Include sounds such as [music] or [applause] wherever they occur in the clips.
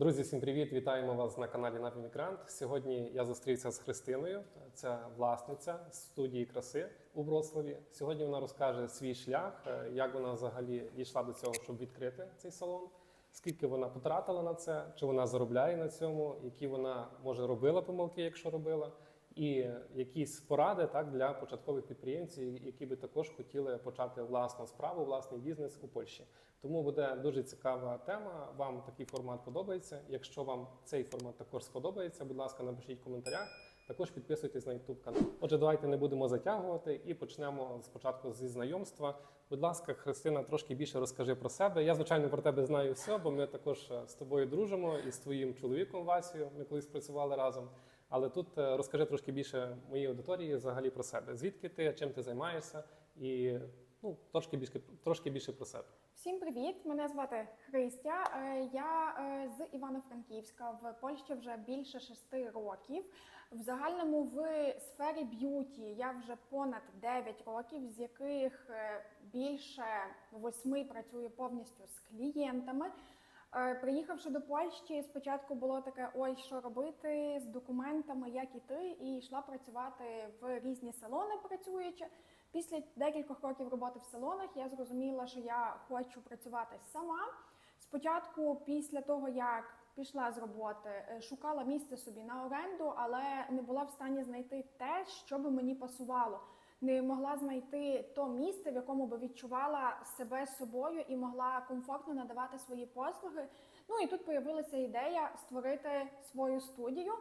Друзі, всім привіт! Вітаємо вас на каналі Навімігрант. Сьогодні я зустрівся з Христиною. Це власниця студії краси у Вроцлаві. Сьогодні вона розкаже свій шлях, е, як вона взагалі дійшла до цього, щоб відкрити цей салон. Скільки вона потратила на це, чи вона заробляє на цьому, які вона може робила помилки, якщо робила, і якісь поради так для початкових підприємців, які би також хотіли почати власну справу, власний бізнес у Польщі. Тому буде дуже цікава тема. Вам такий формат подобається. Якщо вам цей формат також сподобається, будь ласка, напишіть в коментарях. Також підписуйтесь на YouTube канал. Отже, давайте не будемо затягувати і почнемо спочатку зі знайомства. Будь ласка, Христина, трошки більше розкажи про себе. Я звичайно про тебе знаю все, бо ми також е, з тобою дружимо і з твоїм чоловіком Васією. Ми колись працювали разом. Але тут е, розкажи трошки більше моїй аудиторії взагалі про себе. Звідки ти, чим ти займаєшся, і ну трошки більше трошки більше про себе. Всім привіт! Мене звати Христя. Е, Я е, з Івано-Франківська в Польщі вже більше шести років. В загальному в сфері б'юті я вже понад 9 років, з яких більше восьми працюю повністю з клієнтами. Е, Приїхавши до Польщі, спочатку було таке: ой, що робити з документами, як іти, і йшла працювати в різні салони, працюючи. Після декількох років роботи в салонах я зрозуміла, що я хочу працювати сама. Спочатку, після того як пішла з роботи, е, шукала місце собі на оренду, але не була в стані знайти те, що би мені пасувало. Не могла знайти то місце, в якому би відчувала себе собою і могла комфортно надавати свої послуги. Ну і тут появилася ідея створити свою студію.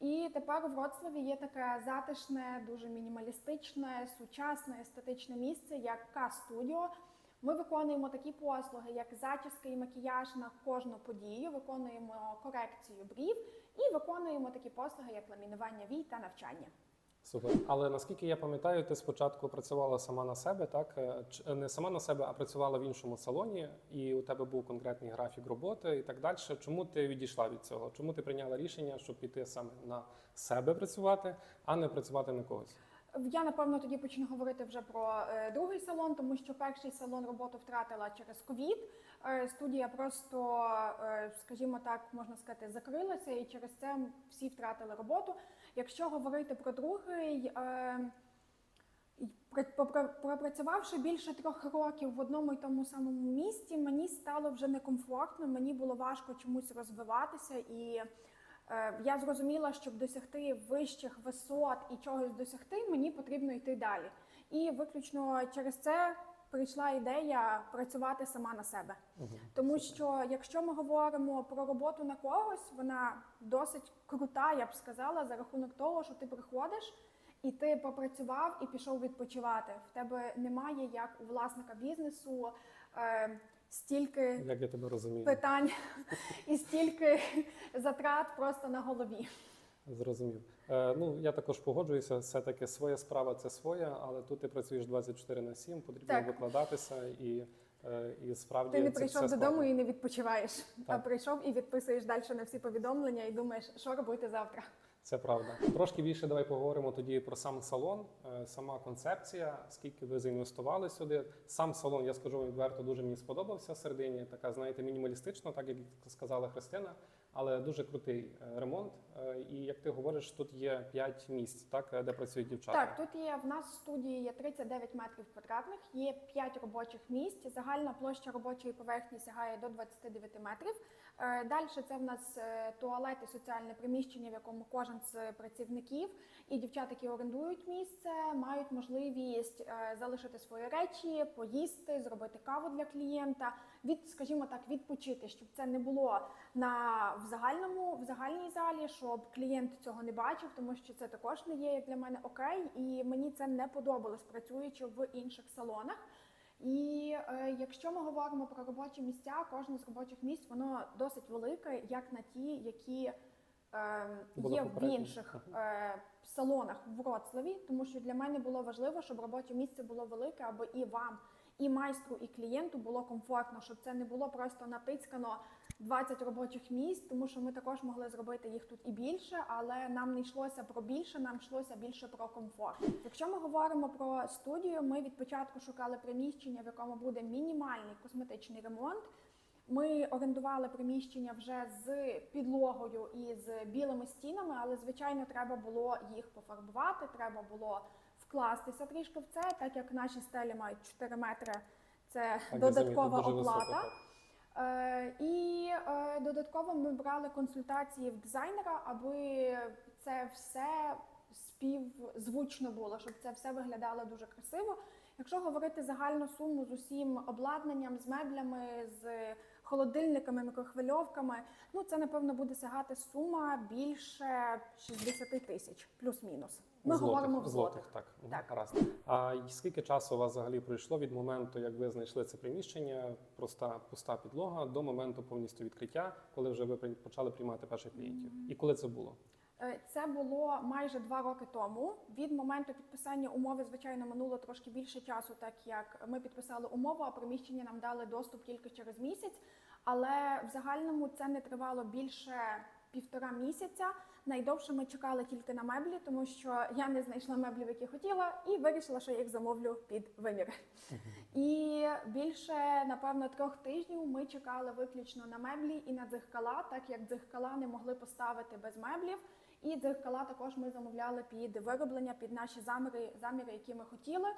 І тепер у Вроцлаві є таке затишне, дуже мінімалістичне, сучасне, естетичне місце, як К-студіо. Ми виконуємо такі послуги, як зачіска і макіяж на кожну подію, виконуємо корекцію брів і виконуємо такі послуги, як ламінування вій та навчання. Супер. Але наскільки я пам'ятаю, ти спочатку працювала сама на себе, так Е, ч- не сама на себе, а працювала в іншому салоні, і у тебе був конкретний графік роботи і так далі. Чому ти відійшла від цього? Чому ти прийняла рішення, щоб піти саме на себе працювати, а не працювати на когось? Я напевно тоді почну говорити вже про е, другий салон, тому що перший салон роботу втратила через ковід. Е, студія просто, е, скажімо так, можна сказати, закрилася, і через це всі втратили роботу. Якщо говорити про другий. Е, Пропрацювавши більше трьох років в одному і тому самому місці, мені стало вже некомфортно, мені було важко чомусь розвиватися, і е, я зрозуміла, щоб досягти вищих висот і чогось досягти, мені потрібно йти далі. І виключно через це прийшла ідея працювати сама на себе. Тому що якщо ми говоримо про роботу на когось, вона досить крута, я б сказала, за рахунок того, що ти приходиш. І ти попрацював і пішов відпочивати. В тебе немає як у власника бізнесу е, стільки Як я тебе розумію? питань [laughs] і стільки затрат просто на голові. Зрозумів. Е, ну я також погоджуюся. Все таки своя справа це своя, але тут ти працюєш 24 на 7, потрібно Так. викладатися і, е, і справді Ти не це прийшов все додому складно. і не відпочиваєш, а прийшов і відписуєш далі на всі повідомлення і думаєш, що робити завтра. Це правда. Трошки більше давай поговоримо тоді про сам салон, е, сама концепція, скільки ви заінвестували сюди. Сам салон, я скажу вам відверто, дуже мені сподобався середині. Така, знаєте, мінімалістично, так як сказала Христина, але дуже крутий е, ремонт. Е, І як ти говориш, тут є 5 місць, так е, де працюють дівчата. Так, тут є в нас в студії є 39 метрів квадратних, є 5 робочих місць. Загальна площа робочої поверхні сягає до 29 метрів. Далі це в нас туалет і соціальне приміщення, в якому кожен з працівників і дівчат, які орендують місце, мають можливість залишити свої речі, поїсти, зробити каву для клієнта, від, скажімо так, відпочити, щоб це не було на в загальному в загальній залі, щоб клієнт цього не бачив, тому що це також не є як для мене окей, і мені це не подобалось, працюючи в інших салонах. І е, якщо ми говоримо про робочі місця, кожне з робочих місць воно досить велике, як на ті, які е, є в інших е, салонах в Вроцлаві, тому що для мене було важливо, щоб робоче місце було велике, аби і вам, і майстру, і клієнту було комфортно, щоб це не було просто натискано 20 робочих місць, тому що ми також могли зробити їх тут і більше, але нам не йшлося про більше, нам йшлося більше про комфорт. Якщо ми говоримо про студію, ми від початку шукали приміщення, в якому буде мінімальний косметичний ремонт. Ми орендували приміщення вже з підлогою і з білими стінами, але звичайно треба було їх пофарбувати, треба було вкластися трішки в це, так як наші стелі мають 4 метри. Це Так, додаткова замітив, оплата. Е, і е, додатково ми брали консультації в дизайнера, аби це все співзвучно було, щоб це все виглядало дуже красиво. Якщо говорити загальну суму з усім обладнанням, з меблями, з холодильниками, мікрохвильовками, ну це напевно буде сягати сума більше 60 тисяч, плюс-мінус. Ми Злотих, говоримо в злотих. так. Так. Раз. А скільки часу у вас взагалі пройшло від моменту, як ви знайшли це приміщення, проста пуста підлога, до моменту повністю відкриття, коли вже ви почали приймати перших клієнтів? І коли це було? Е, Це було майже два роки тому. Від моменту підписання умови, звичайно, минуло трошки більше часу, так як ми підписали умову, а приміщення нам дали доступ тільки через місяць. Але в загальному це не тривало більше півтора місяця. Найдовше ми чекали тільки на меблі, тому що я не знайшла меблів, які хотіла, і вирішила, що я їх замовлю під вимір. І більше, напевно, трьох тижнів ми чекали виключно на меблі і на дзеркала, так як дзеркала не могли поставити без меблів. І дзеркала також ми замовляли під вироблення, під наші заміри, заміри, які ми хотіли.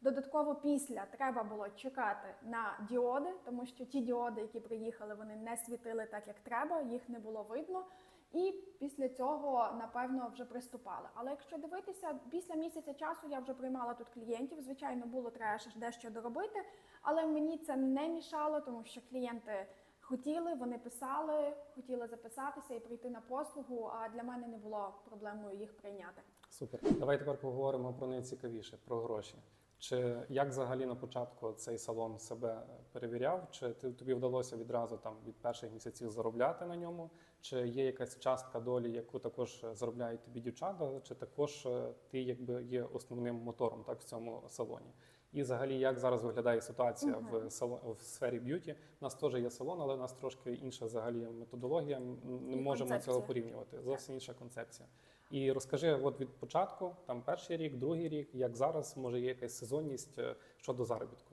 Додатково після треба було чекати на діоди, тому що ті діоди, які приїхали, вони не світили так, як треба, їх не було видно. І після цього, напевно, вже приступали. Але якщо дивитися, після місяця часу я вже приймала тут клієнтів. Звичайно, було треба ще дещо доробити, але мені це не мішало, тому що клієнти хотіли, вони писали, хотіли записатися і прийти на послугу. А для мене не було проблемою їх прийняти. Супер. Давай тепер поговоримо про найцікавіше про гроші. Чи як взагалі на початку цей салон себе перевіряв? Чи ти- тобі вдалося відразу там від перших місяців заробляти на ньому? Чи є якась частка долі, яку також заробляють тобі дівчата? Чи також е, ти якби є основним мотором так в цьому салоні? І взагалі, як зараз виглядає ситуація Мгм. в салон в сфері б'юті? У нас теж є салон, але у нас трошки інша взагалі методологія. Не І можемо концепція. цього порівнювати. Зовсім інша концепція. І розкажи, от від початку, там перший рік, другий рік, як зараз може є якась сезонність е, щодо заробітку.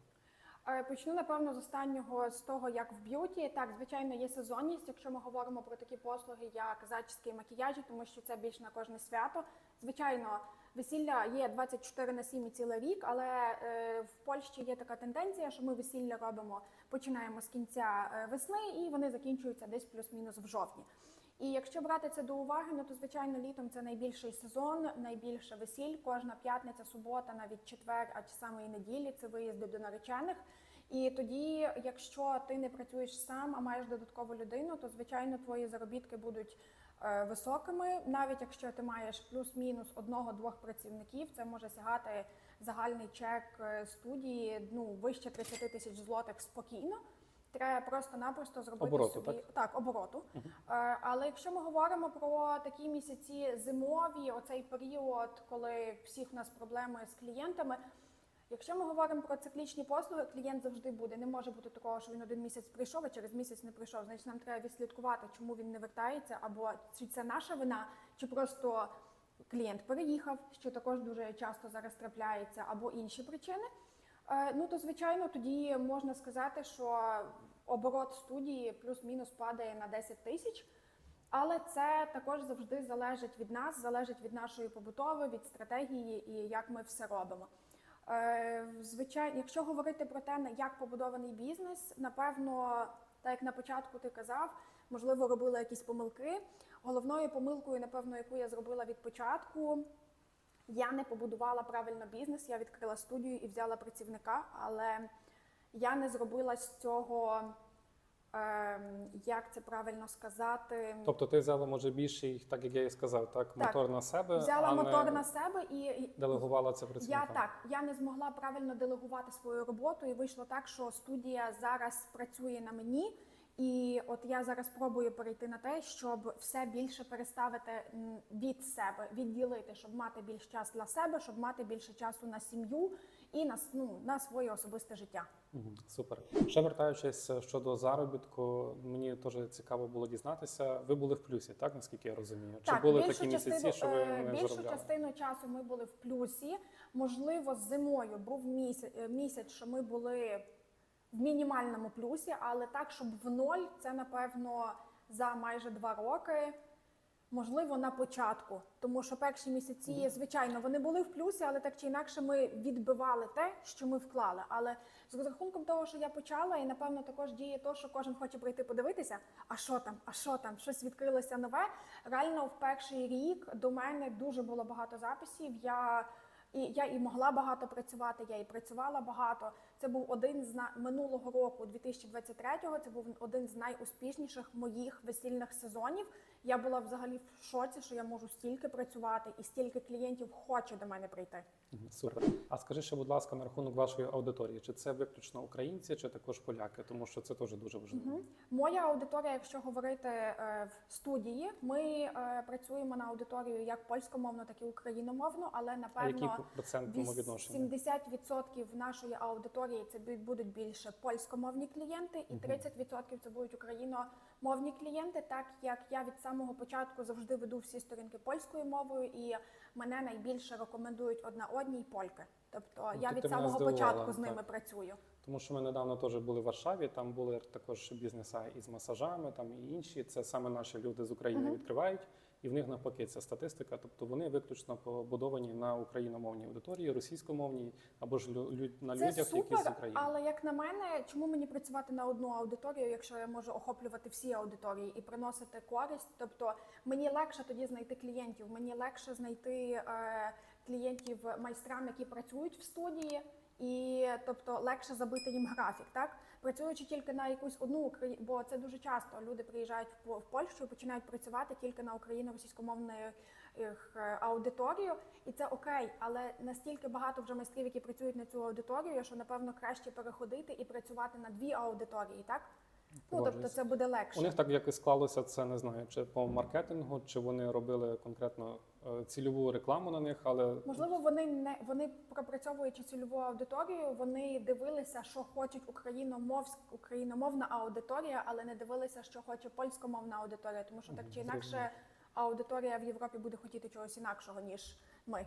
Е, Почну напевно з останнього з того, як в б'юті. Так, звичайно, є сезонність, якщо ми говоримо про такі послуги, як зачіски і макіяжі, тому що це більш на кожне свято. Звичайно, весілля є 24 на 7 і цілий рік, але е, в Польщі є така тенденція, що ми весілля робимо, починаємо з кінця е, весни, і вони закінчуються десь плюс-мінус в жовтні. І якщо брати це до уваги, ну то звичайно літом це найбільший сезон, найбільше весіль. Кожна п'ятниця, субота, навіть четвер, а чи саме і неділі це виїзди до наречених. І тоді, якщо ти не працюєш сам, а маєш додаткову людину, то звичайно твої заробітки будуть е, високими. Навіть якщо ти маєш плюс-мінус одного-двох працівників, це може сягати загальний чек е, студії ну вище 30 тисяч злотих спокійно. Треба просто-напросто зробити Обороту, собі так? обороту. Мгм. Е, Але якщо ми говоримо про такі місяці зимові, оцей період, коли всіх у нас проблеми з клієнтами. Якщо ми говоримо про циклічні послуги, клієнт завжди буде. Не може бути такого, що він один місяць прийшов, а через місяць не прийшов. Значить, нам треба відслідкувати, чому він не вертається, або чи це наша вина, чи просто клієнт переїхав, що також дуже часто зараз трапляється, або інші причини. Е, Ну то звичайно, тоді можна сказати, що оборот студії плюс-мінус падає на 10 тисяч. Але це також завжди залежить від нас, залежить від нашої побутови, від стратегії і як ми все робимо. Е, Звичайно, якщо говорити про те, як побудований бізнес, напевно, так як на початку ти казав, можливо, робила якісь помилки. Головною помилкою, напевно, яку я зробила від початку, я не побудувала правильно бізнес. Я відкрила студію і взяла працівника, але я не зробила з цього, ем, як це правильно сказати. Тобто ти взяла може більший, так як я і сказав, так, Так. мотор на себе, взяла а мотор не на себе і делегувала це я так я не змогла правильно делегувати свою роботу, і вийшло так, що студія зараз працює на мені. І от я зараз пробую перейти на те, щоб все більше переставити від себе, відділити, щоб мати більш час для себе, щоб мати більше часу на сім'ю і на ну, на своє особисте життя. Супер. Ще вертаючись е, щодо заробітку, мені теж цікаво було дізнатися. Ви були в плюсі, так наскільки я розумію? Чи Так, були такі місяці, частину, що ви е, не більшу заробляли? частину часу ми були в плюсі. Можливо, зимою був місяць, місяць, що ми були в мінімальному плюсі, але так, щоб в ноль, це напевно за майже два роки. Можливо, на початку, тому що перші місяці, звичайно, вони були в плюсі, але так чи інакше ми відбивали те, що ми вклали. Але з розрахунком того, що я почала, і напевно також діє то, що кожен хоче прийти подивитися, а що там, а що там, щось відкрилося нове. Реально, в перший рік до мене дуже було багато записів. Я і я і могла багато працювати, я і працювала багато. Це був один з на минулого року, 2023-го, Це був один з найуспішніших моїх весільних сезонів. Я була взагалі в шоці, що я можу стільки працювати, і стільки клієнтів хоче до мене прийти. Супер. А скажи ще, будь ласка, на рахунок вашої аудиторії, чи це виключно українці, чи також поляки? Тому що це теж дуже важливо. Мгм. Моя аудиторія, якщо говорити е, в студії, ми е, працюємо на аудиторію як польськомовну, так і україномовну, але напевно. по процентному відношенні? 70% нашої аудиторії це бу- будуть більше польськомовні клієнти, і 30% це будуть україномовні клієнти. Так як я від самого початку завжди веду всі сторінки польською мовою, і мене найбільше рекомендують одна одній польки. Тобто Ну, я від самого здивувала, початку з ними так. працюю. Тому що ми недавно теж були в Варшаві, там були також бізнеса із масажами, там і інші. Це саме наші люди з України відкривають, і в них навпаки ця статистика. Тобто вони виключно побудовані на україномовній аудиторії, російськомовній або ж на Це людях, які з України. але як на мене, чому мені працювати на одну аудиторію, якщо я можу охоплювати всі аудиторії і приносити користь? Тобто мені легше тоді знайти клієнтів, мені легше знайти е, клієнтів майстрам, які працюють в студії, і тобто легше забити їм графік, так працюючи тільки на якусь одну Україну, бо це дуже часто люди приїжджають в По- Польщу і починають працювати тільки на Україну російськомовної е, аудиторію, і це окей, але настільки багато вже майстрів, які працюють на цю аудиторію, що напевно краще переходити і працювати на дві аудиторії, так? Ну тобто це буде легше. У них так якось склалося, це не знаю, чи по маркетингу, чи вони робили конкретно е, цільову рекламу на них, але Можливо, вони не вони пропрацьовуючи цільову аудиторію, вони дивилися, що хочуть україномовськ, україномовна аудиторія, але не дивилися, що хоче польськомовна аудиторія, тому що так чи інакше аудиторія в Європі буде хотіти чогось інакшого ніж ми.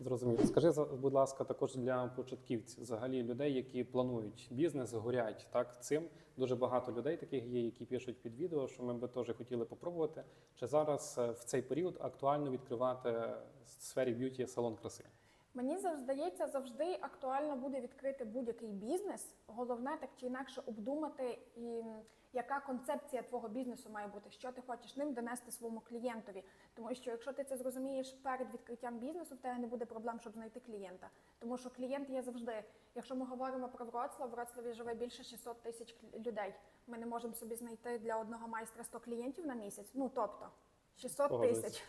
Зрозуміло. Скажи, будь ласка, також для початківців, взагалі людей, які планують бізнес, горять так цим. Дуже багато людей таких є, які пишуть під відео, що ми би теж хотіли попробувати. Чи зараз е, в цей період актуально відкривати в сфері б'юті салон краси? Мені здається, завжди актуально буде відкрити будь-який бізнес. Головне так чи інакше обдумати, і, яка концепція твого бізнесу має бути, що ти хочеш ним донести своєму клієнтові. Тому що якщо ти це зрозумієш перед відкриттям бізнесу, в тебе не буде проблем, щоб знайти клієнта. Тому що клієнт є завжди. Якщо ми говоримо про Вроцлав, в Вроцлаві живе більше 600 тисяч людей. Ми не можемо собі знайти для одного майстра 100 клієнтів на місяць. Ну тобто 600 Погоджуюсь. тисяч.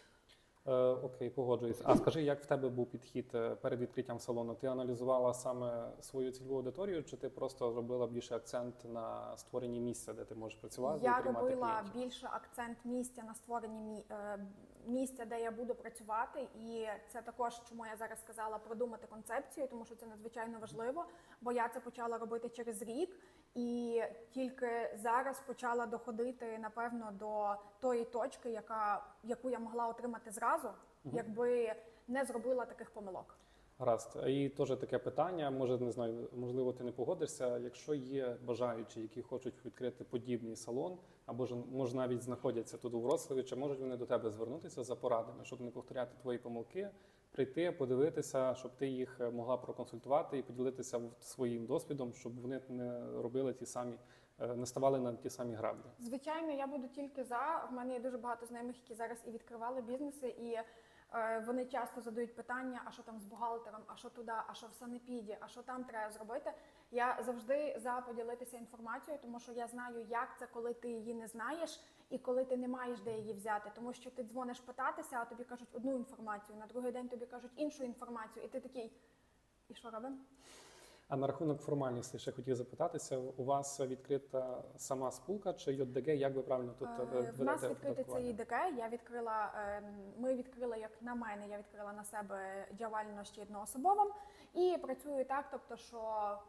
Е, окей, погоджуюсь. А скажи, як в тебе був підхід е, перед відкриттям салону? Ти аналізувала саме свою цільову аудиторію, чи ти просто робила більше акцент на створенні місця, де ти можеш працювати Я і приймати робила клієнтів? більше акцент місця на створенні е, місця, де я буду працювати, і це також, чому я зараз сказала продумати концепцію, тому що це надзвичайно важливо. Бо я це почала робити через рік, і тільки зараз почала доходити напевно до тої точки, яка яку я могла отримати зразу, якби не зробила таких помилок. Гаразд. І теж таке питання. Може, не знаю, можливо, ти не погодишся. Якщо є бажаючі, які хочуть відкрити подібний салон, або ж може навіть знаходяться тут у Вроцлаві, чи можуть вони до тебе звернутися за порадами, щоб не повторяти твої помилки, прийти, подивитися, щоб ти їх е, могла проконсультувати і поділитися своїм досвідом, щоб вони не робили ті самі, е, не ставали на ті самі граблі. Звичайно, я буду тільки за. В мене є дуже багато знайомих, які зараз і відкривали бізнеси, і вони часто задають питання: а що там з бухгалтером, а що туди, а що в санепіді, а що там треба зробити. Я завжди за поділитися інформацією, тому що я знаю, як це, коли ти її не знаєш, і коли ти не маєш де її взяти. Тому що ти дзвониш питатися, а тобі кажуть одну інформацію, на другий день тобі кажуть іншу інформацію, і ти такий. І що робимо? А на рахунок формальності ще хотів запитатися: у вас відкрита сама спілка чи ЙОДГ? Як ви правильно тут е, Е, В нас ведете відкритий це? ІДК. Я відкрила, е, ми відкрили, як на мене, я відкрила на себе діяльність одноособовим і працюю так, тобто, що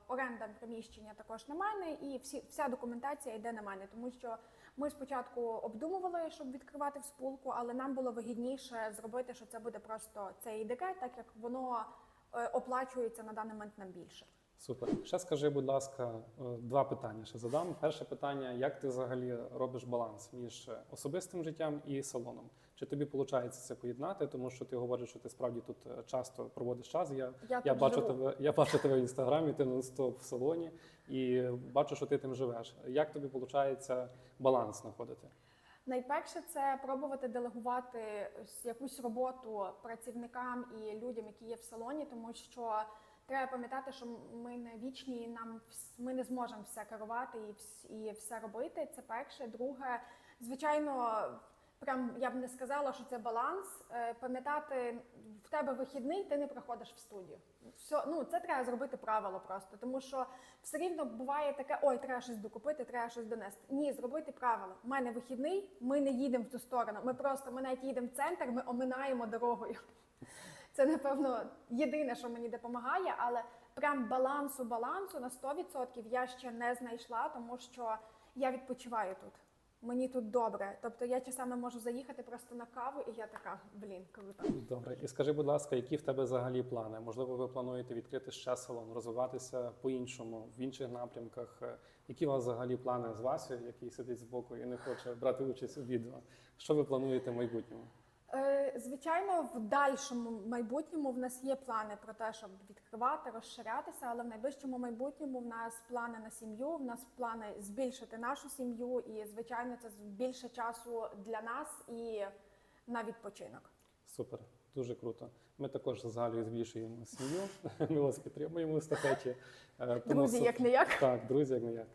оренда приміщення також на мене, і всі, вся документація йде на мене, тому що ми спочатку обдумували, щоб відкривати в спілку, але нам було вигідніше зробити, що це буде просто це ІДК, так як воно е, оплачується на даний момент нам більше. Супер. Ще скажи, будь ласка, е, два питання ще задам. Перше питання: як ти взагалі робиш баланс між е, особистим життям і салоном? Чи тобі виходить це поєднати? Тому що ти говориш, що ти справді тут е, часто проводиш час. Я Я, Я бачу живу. тебе, я бачу тебе в інстаграмі, ти нон-стоп в салоні і бачу, що ти тим живеш. Як тобі виходить баланс знаходити? Найперше це пробувати делегувати якусь роботу працівникам і людям, які є в салоні, тому що треба пам'ятати, що ми не вічні, і нам ми не зможемо все керувати і і все робити. Це перше. Друге, звичайно, прям я б не сказала, що це баланс. Е, Пам'ятати в тебе вихідний, ти не приходиш в студію. Все, ну це треба зробити правило просто, тому що все рівно буває таке: ой, треба щось докупити, треба щось донести. Ні, зробити правило. У мене вихідний, ми не їдемо в ту сторону. Ми просто ми навіть їдемо в центр, ми оминаємо дорогою. Це напевно єдине, що мені допомагає, але прям балансу, балансу на 100% я ще не знайшла, тому що я відпочиваю тут. Мені тут добре. Тобто я часами можу заїхати просто на каву, і я така, блін, круто. Добре, і скажи, будь ласка, які в тебе взагалі плани? Можливо, ви плануєте відкрити ще салон, розвиватися по-іншому в інших напрямках? Які у вас взагалі плани з Васю, який сидить збоку і не хоче брати участь у відео? Що ви плануєте в майбутньому? Е, Звичайно, в дальшому майбутньому в нас є плани про те, щоб відкривати, розширятися, але в найближчому майбутньому в нас плани на сім'ю, в нас плани збільшити нашу сім'ю, і звичайно, це більше часу для нас і на відпочинок. Супер, дуже круто. Ми також з Галею збільшуємо сім'ю. [laughs] Ми вас підтримуємо в естафеті. Е, Друзі, як не як. Так, друзі, як не як.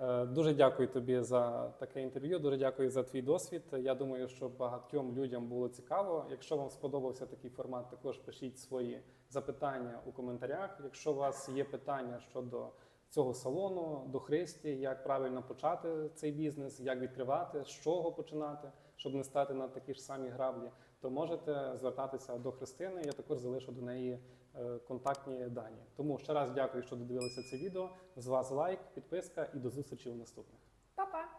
Е, Дуже дякую тобі за таке інтерв'ю. Дуже дякую за твій досвід. Я думаю, що багатьом людям було цікаво. Якщо вам сподобався такий формат, також пишіть свої запитання у коментарях. Якщо у вас є питання щодо цього салону, до Христі, як правильно почати цей бізнес, як відкривати, з чого починати, щоб не стати на такі ж самі граблі, то можете звертатися до Христини. Я також залишу до неї контактні дані. Тому ще раз дякую, що додивилися це відео. З вас лайк, підписка і до зустрічі у наступних. Па-па!